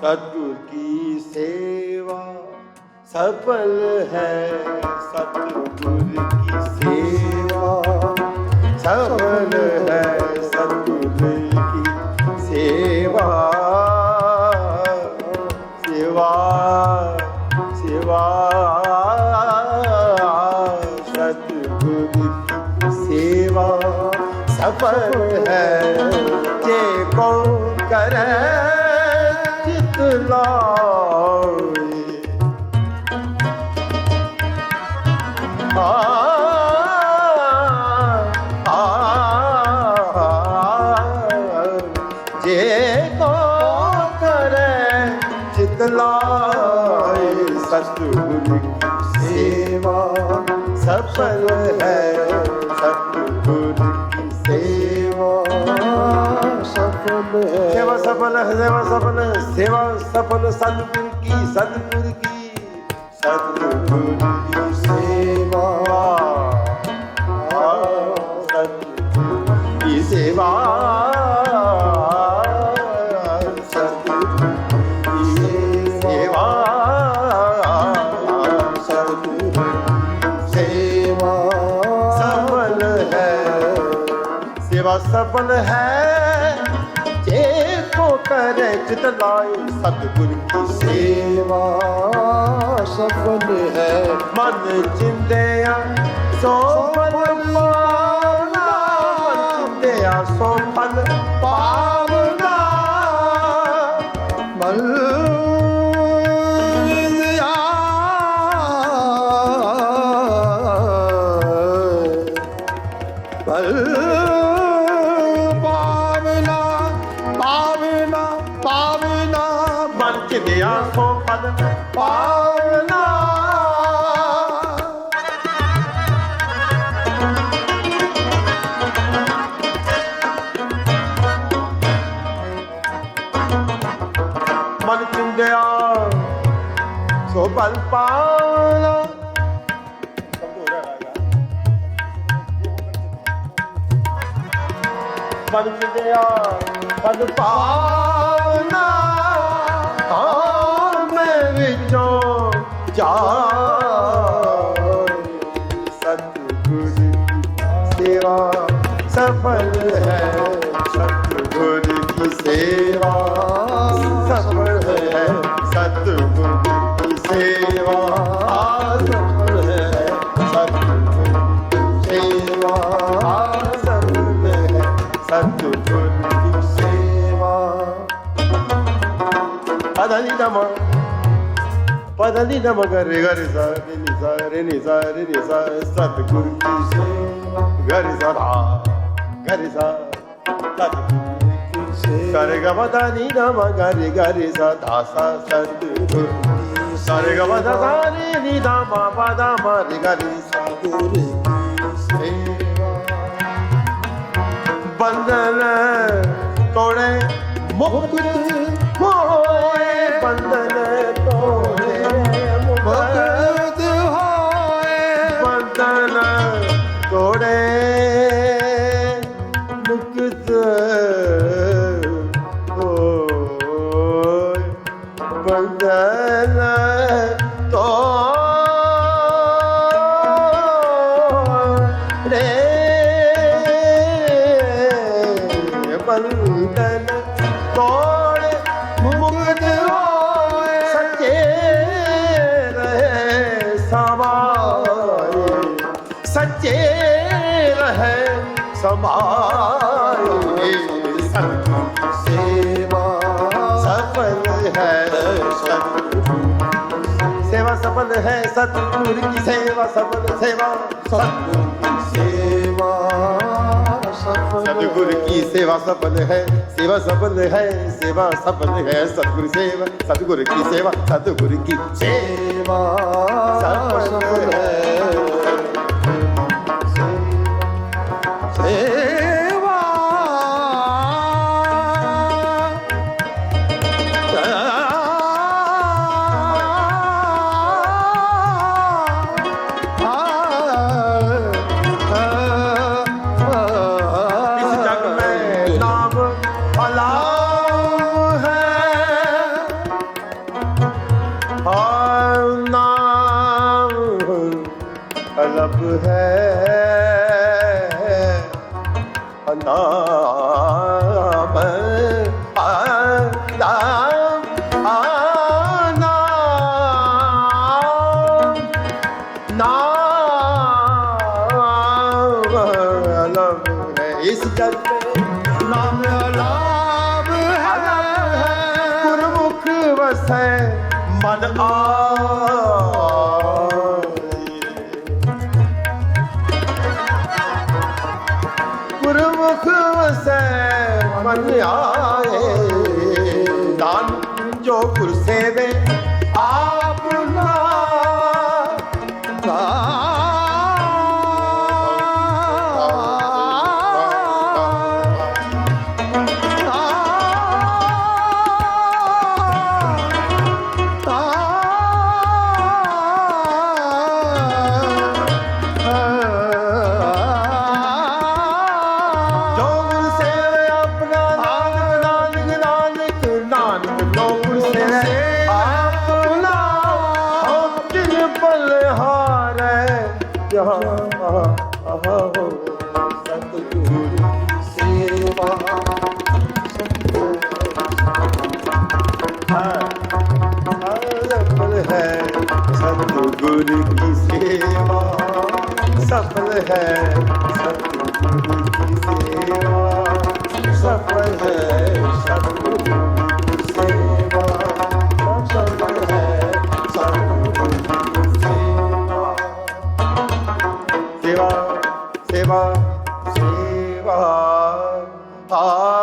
सतगुर की सेवा सफल है। सतगुर की सेवा सफल है। सतगुर की सेवा सेवा सेवा सतगुर की सेवा सफल है। जे को करे ਚਿਤ ਲਾਵੇ ਆ ਲਾਏ ਸਤਿਗੁਰ ਸੇਵਾ ਸਫਲ ਹੈ ਸਤਿਗੁਰ ਕੀ ਸੇਵਾ। सेवा सफल सेवा सफल सेवा सफल सतगुरु की सतगुरु की सतगुरु की सेवा की सेवा सफल है। ਰਚਤ ਲਾਏ ਸਤਿਗੁਰ ਕੀ ਸੇਵਾ। ਸਫਲ ਹੈ ਮਨ ਜਿੰਦਿਆ ਸੋ ਮਨ ਪਾਵਨਾ। ਮਨ ਸੋ ਮਨ ਪਾਵਨਾ। ਮਨ ਮਨ ਸੋ ਫਲ ਪਾਵਨਾ। ਮਨ ਚਿੰਦਿਆ ਸੋ ਫਲ ਪਾਵਨਾ। ਮਨ ਚਿੰਦਿਆ ਫਲ ਪਾਵਨਾ। ਹਾਂ ਮੈਂ ਵਿੱਚੋਂ ਜਾ ਸਤਿਗੁਰ ਦੀ ਸੇਵਾ ਸਫਲ ਹੈ। ਸਤਿਗੁਰ ਦੀ ਸੇਵਾ। ਸਫਲ ਹੈ। ਸਤਿਗੁਰ ਦੀ ਸੇਵਾ। ਆ ਪਦਨੀ ਨਮ ਪਦਨੀ ਨਮ ਗਰੇ ਗਰੇ ਸਾ ਰੇ ਨੀ ਸਾ ਰੇ ਨੀ ਸਾ ਰੇ ਨੀ ਸਾ ਸਤਿਗੁਰ ਕੀ ਸੇਵਾ ਗਰੇ ਸਾ ਧਾ ਗਰੇ ਸਾ ਸਤਿਗੁਰ ਕੀ ਸੇਵਾ ਸਾਰੇ ਗ ਪਦਨੀ ਨਮ ਗਰੇ ਗਰੇ ਸਾ ਧਾ ਸਾ ਸਤਿਗੁਰ ਕੀ ਸਾਰੇ ਗ ਪਦ ਸਾ ਰੇ ਨੀ ਧਾ ਮਾ ਪਾ ਧਾ ਮਾ ਰੇ ਗਰੇ ਸਾ ਗੁਰ ਕੀ ਸੇਵਾ ਬੰਧਨ ਤੋੜੇ ਮੁਕਤ ਬੰਧਨ ਤੋੜੇ। ਬੰਧਨ ਤੋੜੇ ਮੁਕਤ ਹੋਏ। ਸੱਚੇ ਰਹੇ ਸਮਾਏ। ਸੱਚੇ ਰਹੇ ਸਮਾਏ। ਸਤਿਗੁਰ सतगुरु सेवा सफल है सतगुरु की सेवा सफल सेवा सतगुरु की सेवा सतगुरु की सेवा सफल है सेवा सफल है सेवा सफल है सतगुरु सेवा सतगुरु की सेवा सतगुरु की सेवा सफल है सेवा ਤਲਬ ਹੈ। ਅਨਾਮ ਆਨਾਮ ਆਨਾਮ ਨਾਮ ਇਸ ਜਗ ਤੇ। ਨਾਮ ਮਨ ਆ ਵਸੈ ਆਪਣਾ ਹਮ ਤਿਨ ਪਲ ਜਹਾਂ ਆਹੋ ਸੇਵਾ ਆ